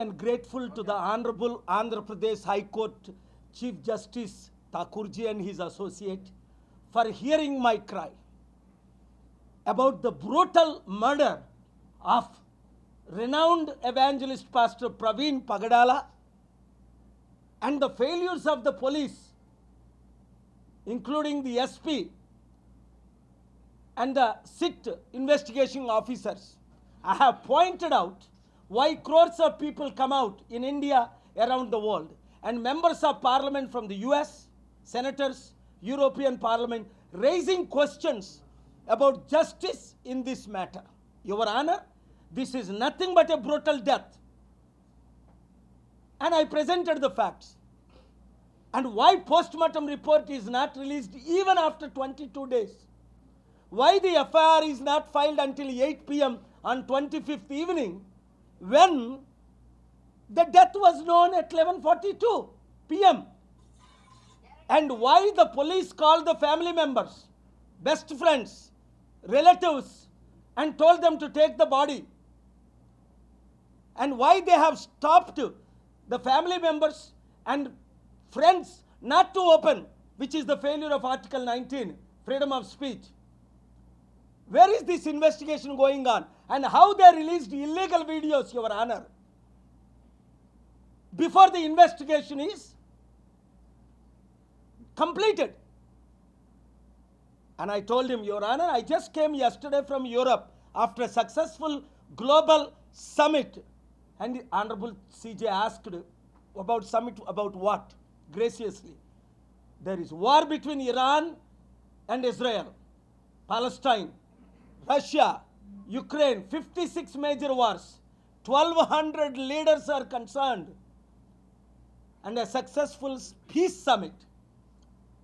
and grateful to the Honorable Andhra Pradesh High Court Chief Justice Thakurji and his associate for hearing my cry about the brutal murder of renowned evangelist Pastor Praveen Pagadala and the failures of the police, including the SP and the SIT investigation officers. I have pointed out why crores of people come out in India around the world and members of parliament from the US, senators, European Parliament raising questions about justice in this matter. Your Honor, this is nothing but a brutal death. And I presented the facts. And why post-mortem report is not released even after 22 days? Why the FIR is not filed until 8 pm on 25th evening when the death was known at 11:42 pm? And why the police called the family members, best friends, relatives, and told them to take the body? And why they have stopped the family members and friends not to open, which is the failure of Article 19, freedom of speech? Where is this investigation going on? And how they released illegal videos, Your Honor? Before the investigation is completed. And I told him, Your Honor, I just came yesterday from Europe after a successful global summit. And the Honorable CJ asked about summit about what? Graciously. There is war between Iran and Israel, Palestine, Russia, Ukraine, 56 major wars, 1200 leaders are concerned, and a successful peace summit,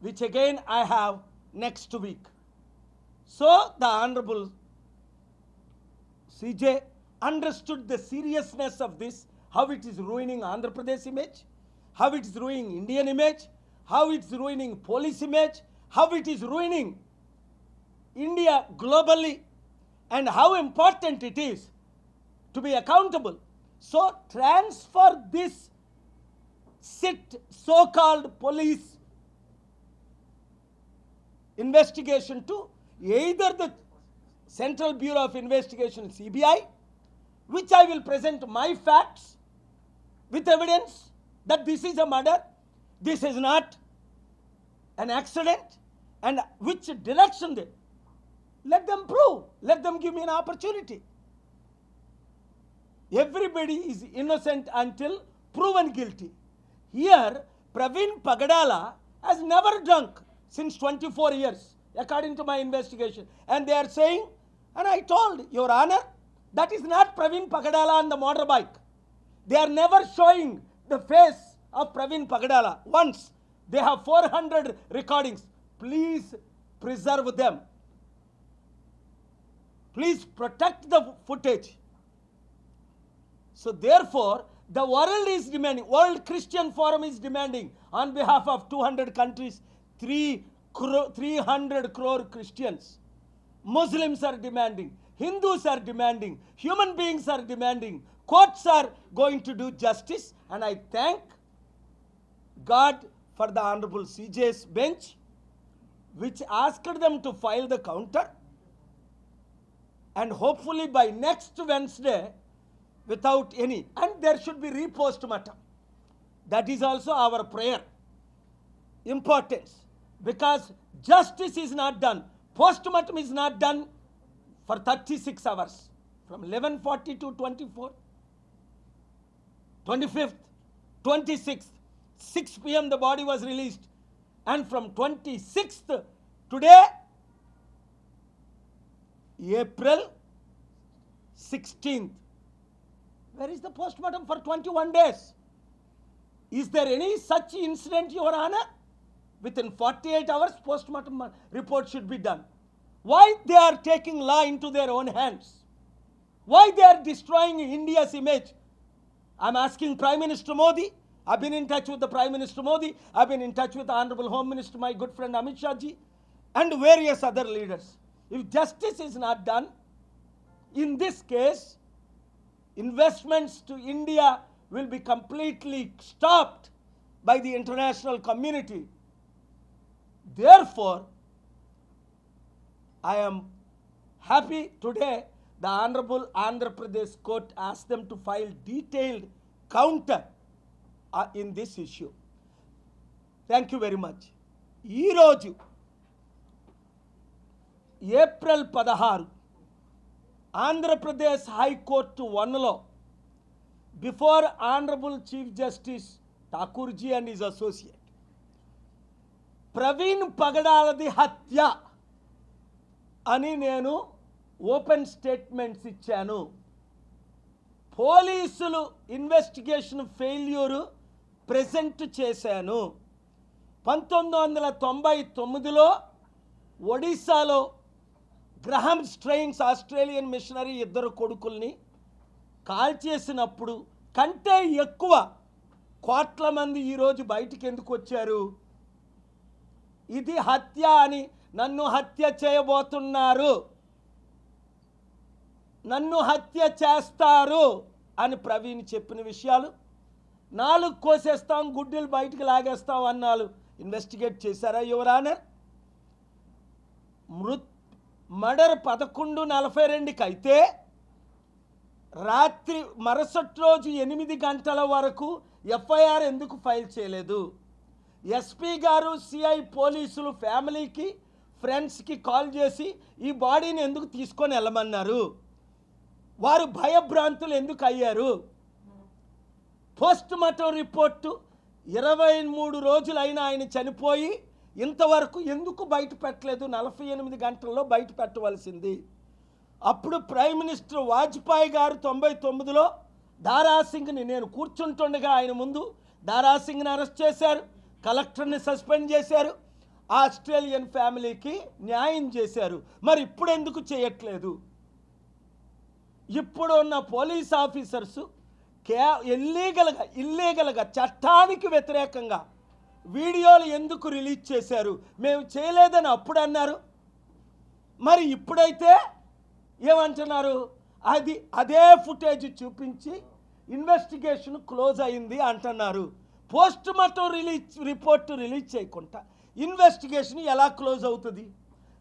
which again I have next week. So the Honorable CJ understood the seriousness of this, how it is ruining Andhra Pradesh image, how it is ruining Indian image, how it's ruining police image, how it is ruining India globally, and how important it is to be accountable. So transfer this sit so-called police investigation to either the Central Bureau of Investigation CBI, which I will present my facts with evidence that this is a murder, this is not an accident, and which direction they let them prove, let them give me an opportunity. Everybody is innocent until proven guilty. Here, Praveen Pagadala has never drunk since 24 years, according to my investigation. And they are saying, and I told Your Honor, that is not Praveen Pagadala on the motorbike. They are never showing the face of Praveen Pagadala. Once they have 400 recordings. Please preserve them. Please protect the footage. So therefore, the world is demanding, World Christian Forum is demanding on behalf of 200 countries, 3 cro- 300 crore Christians. Muslims are demanding, Hindus are demanding, human beings are demanding, courts are going to do justice, and I thank God for the Honorable CJ's bench, which asked them to file the counter, and hopefully by next Wednesday, without any, and there should be repost-mortem. That is also our prayer. Importance. Because justice is not done. Post-mortem is not done for 36 hours. From 11.40 to 24. 25th, 26th, 6 p.m. the body was released. And from 26th today, April 16th. Where is the postmortem for 21 days? Is there any such incident, Your Honor? Within 48 hours, postmortem report should be done. Why they are taking law into their own hands? Why they are destroying India's image? I'm asking Prime Minister Modi. I've been in touch with the Prime Minister Modi. I've been in touch with the Honorable Home Minister, my good friend Amit Shah ji, and various other leaders. If justice is not done, in this case, investments to India will be completely stopped by the international community. Therefore, I am happy today the Honorable Andhra Pradesh Court asked them to file detailed counter uh, in this issue. Thank you very much ఈరోజు April పదహారు Andhra Pradesh high court వన్లో before honourable chief justice ఠాకూర్జీ and is associate. Praveen పగడాలది హత్య అని నేను open statements ఇచ్చాను. పోలీసులు investigation failure present చేశాను. పంతొమ్మిది వందల తొంభై తొమ్మిదిలో ఒడిశాలో గ్రహం స్ట్రెయిన్స్ ఆస్ట్రేలియన్ మిషనరీ ఇద్దరు కొడుకుల్ని కాల్చేసినప్పుడు కంటే ఎక్కువ కోట్ల మంది ఈరోజు బయటికి ఎందుకు వచ్చారు? ఇది హత్య అని నన్ను హత్య చేయబోతున్నారు. నన్ను హత్య చేస్తారు అని ప్రవీణ్ చెప్పిన విషయాలు. నాలుగు కోసేస్తాం గుడ్డలు బయటికి లాగేస్తాం అన్నాలు. ఇన్వెస్టిగేట్ చేశారా యువరానర్ మృత్ మర్డర్ పదకొండు నలభై రెండుకి అయితే రాత్రి మరుసటి రోజు ఎనిమిది గంటల వరకు ఎఫ్ఐఆర్ ఎందుకు ఫైల్ చేయలేదు? ఎస్పీ గారు సిఐ పోలీసులు ఫ్యామిలీకి ఫ్రెండ్స్కి కాల్ చేసి ఈ బాడీని ఎందుకు తీసుకొని వెళ్ళమన్నారు? వారు భయభ్రాంతులు ఎందుకు అయ్యారు? పోస్ట్ మార్టం రిపోర్టు ఇరవై మూడు రోజులైన ఆయన చనిపోయి ఇంతవరకు ఎందుకు బయట పెట్టలేదు? నలభై ఎనిమిది గంటల్లో బయట పెట్టవలసింది. అప్పుడు ప్రైమ్ మినిస్టర్ వాజ్పేయి గారు తొంభై తొమ్మిదిలో దారాసింగ్ని నేను కూర్చుంటుండగా ఆయన ముందు దారాసింగ్ని అరెస్ట్ చేశారు కలెక్టర్ని సస్పెండ్ చేశారు ఆస్ట్రేలియన్ ఫ్యామిలీకి న్యాయం చేశారు. మరి ఇప్పుడు ఎందుకు చేయట్లేదు? ఇప్పుడు ఉన్న పోలీస్ ఆఫీసర్సు కే ఇల్లీగల్గా ఇల్లీగల్గా చట్టానికి వ్యతిరేకంగా వీడియోలు ఎందుకు రిలీజ్ చేశారు? మేము చేయలేదని అప్పుడు అన్నారు. మరి ఇప్పుడైతే ఏమంటున్నారు? అది అదే ఫుటేజ్ చూపించి ఇన్వెస్టిగేషన్ క్లోజ్ అయింది అంటున్నారు. Post mortem release report release చేయకుండా ఇన్వెస్టిగేషన్ ఎలా క్లోజ్ అవుతుంది?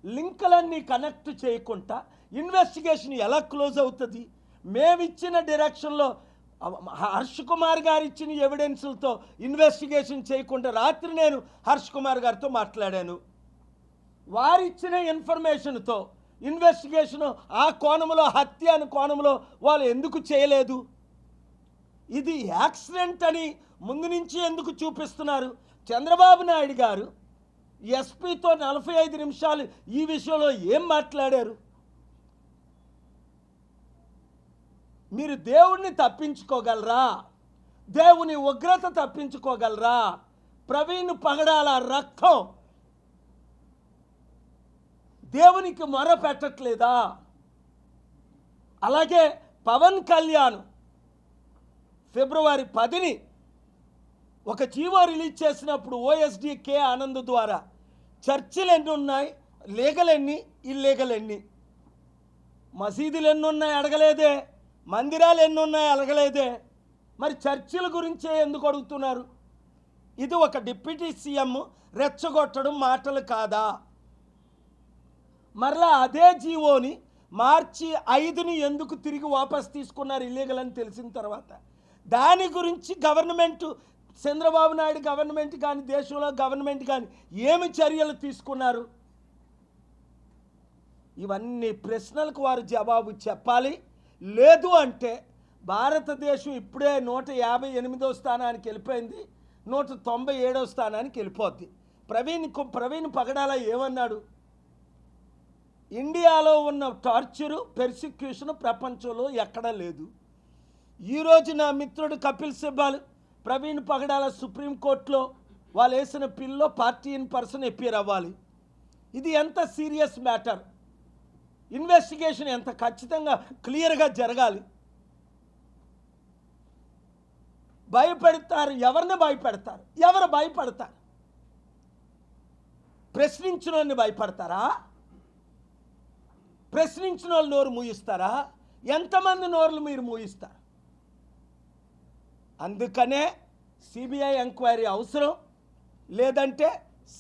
లింకులన్నీ కనెక్ట్ చేయకుండా ఇన్వెస్టిగేషన్ ఎలా క్లోజ్ అవుతుంది? మేమిచ్చిన డైరెక్షన్లో హర్ష్ కుమార్ గారు ఇచ్చిన ఎవిడెన్సులతో ఇన్వెస్టిగేషన్ చేయకుండా రాత్రి నేను హర్ష్ కుమార్ గారితో మాట్లాడాను. వారిచ్చిన ఇన్ఫర్మేషన్తో ఇన్వెస్టిగేషన్ ఆ కోణంలో హత్య అని కోణంలో వాళ్ళు ఎందుకు చేయలేదు? ఇది యాక్సిడెంట్ అని ముందు నుంచి ఎందుకు చూపిస్తున్నారు? చంద్రబాబు నాయుడు గారు ఎస్పీతో నలభై ఐదు నిమిషాలు ఈ విషయంలో ఏం మాట్లాడారు? మీరు దేవుణ్ణి తప్పించుకోగలరా? దేవుని ఉగ్రత తప్పించుకోగలరా? ప్రవీణ్ పగడాల రక్తం దేవునికి మొర పెట్టట్లేదా? అలాగే పవన్ కళ్యాణ్ ఫిబ్రవరి పదిని ఒక జీవో రిలీజ్ చేసినప్పుడు ఓఎస్డి కే ఆనంద్ ద్వారా చర్చిలు ఎన్ని ఉన్నాయి? లీగల్ ఎన్ని ఇల్లీగల్ ఎన్ని మసీదులు ఎన్ని ఉన్నాయి? అడగలేదే. మందిరాలు ఎన్ని ఉన్నాయి అలగలేదే. మరి చర్చిల గురించే ఎందుకు అడుగుతున్నారు? ఇది ఒక డిప్యూటీ సీఎం రెచ్చగొట్టడం మాటలు కాదా? మరలా అదే జీవోని మార్చి ఐదుని ఎందుకు తిరిగి వాపస్ తీసుకున్నారు ఇల్లీగల్ అని తెలిసిన తర్వాత? దాని గురించి గవర్నమెంట్ చంద్రబాబు నాయుడు గవర్నమెంట్ కానీ దేశంలో గవర్నమెంట్ కానీ ఏమి చర్యలు తీసుకున్నారు? ఇవన్నీ ప్రశ్నలకు వారు జవాబు చెప్పాలి. లేదు అంటే భారతదేశం ఇప్పుడే నూట యాభై ఎనిమిదో స్థానానికి వెళ్ళిపోయింది నూట తొంభై ఏడో స్థానానికి వెళ్ళిపోద్ది. ప్రవీణ్ కు- ప్రవీణ్ పగడాల ఏమన్నాడు? ఇండియాలో ఉన్న టార్చరు పెర్సిక్యూషన్ ప్రపంచంలో ఎక్కడా లేదు. ఈరోజు నా మిత్రుడు కపిల్ సిబ్బాల్ ప్రవీణ్ పగడాల సుప్రీంకోర్టులో వాళ్ళు వేసిన పిల్లో పార్టీ ఇన్ పర్సన్ ఎప్పీర్ అవ్వాలి. ఇది ఎంత సీరియస్ మ్యాటర్? ఇన్వెస్టిగేషన్ ఎంత ఖచ్చితంగా క్లియర్గా జరగాలి. భయపెడతారు ఎవరిని భయపెడతారు? ఎవరు భయపడతారు? ప్రశ్నించిన వాళ్ళని భయపడతారా? ప్రశ్నించిన వాళ్ళు నోరు మూయిస్తారా? ఎంతమంది నోర్లు మీరు మూయిస్తారు? అందుకనే సిబిఐ ఎంక్వైరీ అవసరం. లేదంటే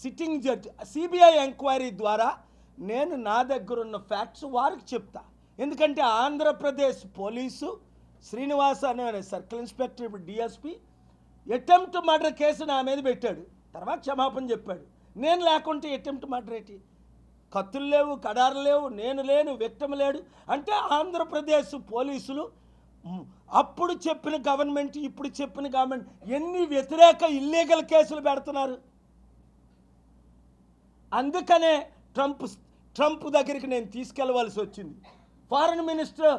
సిట్టింగ్ జడ్జ్ సిబిఐ ఎంక్వైరీ ద్వారా నేను నా దగ్గర ఉన్న ఫ్యాక్ట్స్ వారికి చెప్తా. ఎందుకంటే ఆంధ్రప్రదేశ్ పోలీసు శ్రీనివాస్ అనే సర్కిల్ ఇన్స్పెక్టర్ ఇప్పుడు డిఎస్పి అటెంప్ట్ మర్డర్ కేసు నా మీద పెట్టాడు. తర్వాత క్షమాపణ చెప్పాడు. నేను లేకుంటే అటెంప్ట్ మర్డర్ ఏంటి? కత్తులు లేవు కడారు లేవు నేను లేను వ్యక్తం లేడు. అంటే ఆంధ్రప్రదేశ్ పోలీసులు అప్పుడు చెప్పిన గవర్నమెంట్ ఇప్పుడు చెప్పిన గవర్నమెంట్ ఎన్ని వ్యతిరేక ఇల్లీగల్ కేసులు పెడుతున్నారు? అందుకనే ట్రంప్ ట్రంప్ దగ్గరికి నేను తీసుకెళ్ళవలసి వచ్చింది. ఫారెన్ మినిస్టర్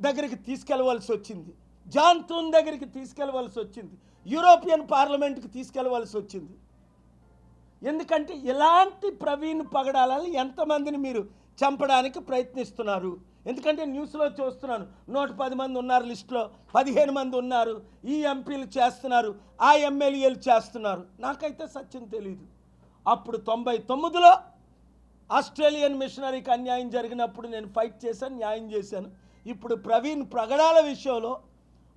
దగ్గరికి తీసుకెళ్ళవలసి వచ్చింది. జాన్ దగ్గరికి తీసుకెళ్ళవలసి వచ్చింది. యూరోపియన్ పార్లమెంట్కి తీసుకెళ్ళవలసి వచ్చింది. ఎందుకంటే ఇలాంటి ప్రవీణ్ పగడాలని ఎంతమందిని మీరు చంపడానికి ప్రయత్నిస్తున్నారు? ఎందుకంటే న్యూస్లో చూస్తున్నాను నూట పది మంది ఉన్నారు లిస్టులో పదిహేను మంది ఉన్నారు ఈ ఎంపీలు చేస్తున్నారు ఆ ఎమ్మెల్యేలు చేస్తున్నారు. నాకైతే సత్యం తెలియదు అప్పుడు తొంభై తొమ్మిదిలో ఆస్ట్రేలియన్ మిషనరీకి అన్యాయం జరిగినప్పుడు నేను ఫైట్ చేశాను న్యాయం చేశాను. ఇప్పుడు ప్రవీణ్ ప్రగడాల విషయంలో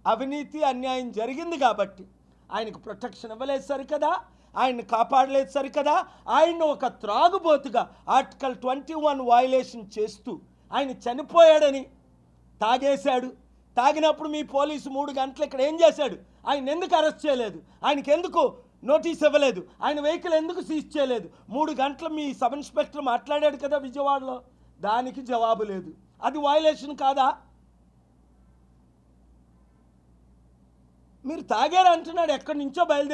అవినీతి అన్యాయం జరిగింది కాబట్టి ఆయనకు ప్రొటెక్షన్ ఇవ్వలేదు సరికదా ఆయన్ని కాపాడలేదు సరికదా ఆయన్ని ఒక త్రాగుబోతుగా ఆర్టికల్ ట్వంటీ వన్ వయలేషన్ చేస్తూ ఆయన చనిపోయాడని తాగేశాడు. తాగినప్పుడు మీ పోలీసు మూడు గంటలు ఇక్కడ ఏం చేశాడు? ఆయన ఎందుకు అరెస్ట్ చేయలేదు? ఆయనకి ఎందుకు నోటీస్ ఇవ్వలేదు. ఆయన వెహికల్ ఎందుకు సీజ్ చేయలేదు? మూడు గంటలు మీ సబ్ ఇన్స్పెక్టర్ మాట్లాడాడు కదా విజయవాడలో. దానికి జవాబు లేదు. అది వయలేషన్ కాదా? మీరు తాగారు అంటున్నాడు. ఎక్కడి నుంచో బయలుదేరి